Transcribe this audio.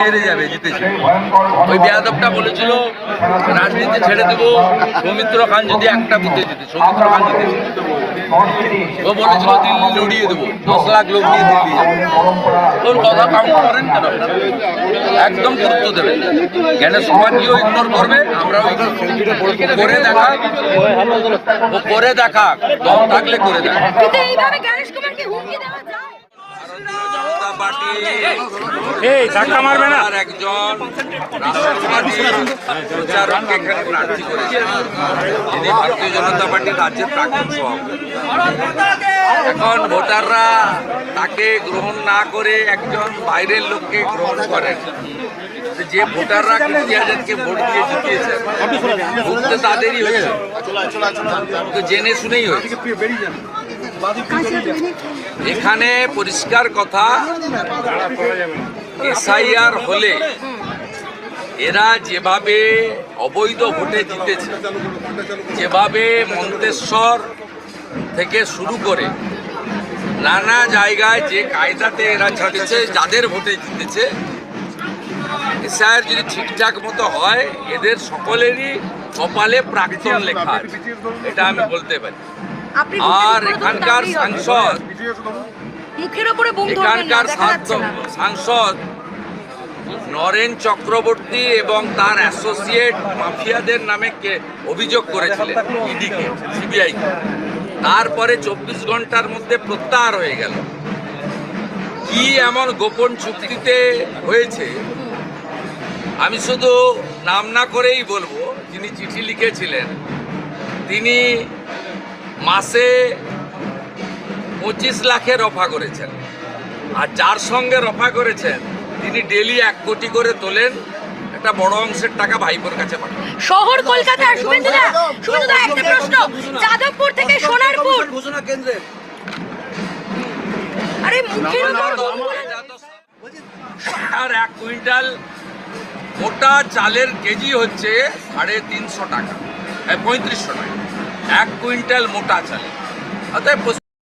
হেরে যাবে জিতেছে। ওই বেয়াদবটা বলেছিল রাজনীতি ছেড়ে দেবো সৌমিত্র খান যদি একটা বুথে জিতে সৌমিত্র খান জিতে ও বলেছিল দিল্লি লড়িয়ে দেবো দশ লাখ লোক নিয়ে দিল্লি। তোর কথা কাউন্ট করেন কেন? একদম গুরুত্ব দেবেন। কেন সমাজকেও ইগনোর করবে? আমরাও করে দেখা। ও করে দেখা দম থাকলে করে দেখা। পার্টি। এই ধাক্কা মারবে না। আর একজন প্রচারককে এখানে প্রার্থী করেছেন যিনি ভারতীয় জনতা পার্টির রাজ্যের প্রাক্তন সভাপতি। এখন ভোটাররা তাকে গ্রহণ না করে একজন বাইরের লোককে গ্রহণ করেন। যে ভোটাররা আজাদকে ভোট দিয়ে জিতিয়েছে ভুগতে তাদেরই হয়েছে। তো জেনে শুনেই হয়েছে। এখানে পরিষ্কার কথা এসআইআর হলে এরা যেভাবে অবৈধ ভোটে জিতেছে যেভাবে মন্তেশ্বর থেকে শুরু করে নানা জায়গায় যে কায়দাতে এরা ছাড়ছে যাদের ভোটে জিতেছে এসআইআর যদি ঠিকঠাক মতো হয় এদের সকলেরই কপালে প্রাক্তন লেখা এটা আমি বলতে পারি। আর এখানকার সাংসদ। মুখের উপরে এখানকার সাংসদ- নরেন চক্রবর্তী এবং তার অ্যাসোসিয়েট মাফিয়াদের নামে কে অভিযোগ করেছিলেন? ইডিকে সিবিআই তারপরে চব্বিশ ঘণ্টার মধ্যে প্রত্যাহার হয়ে গেল। কি এমন গোপন চুক্তিতে হয়েছে? আমি শুধু নাম না করেই বলব যিনি চিঠি লিখেছিলেন তিনি মাসে পঁচিশ লাখে রফা করেছেন। আর যার সঙ্গে রফা করেছেন তিনি ডেলি এক কোটি করে তোলেন একটা বড় অংশের টাকা ভাইপোর কাছে পাঠান। শহর কলকাতা শুভেন্দুদা শুভেন্দুদা একটা প্রশ্ন। যাদবপুর থেকে সোনারপুর। ঘোষণা কেন্দ্রে আরে মুখের আর এক কুইন্টাল মোটা চালের কেজি হচ্ছে সাড়ে তিনশো টাকা পঁয়ত্রিশশো টাকা। এক কুইন্টাল মোটা চালে অতএব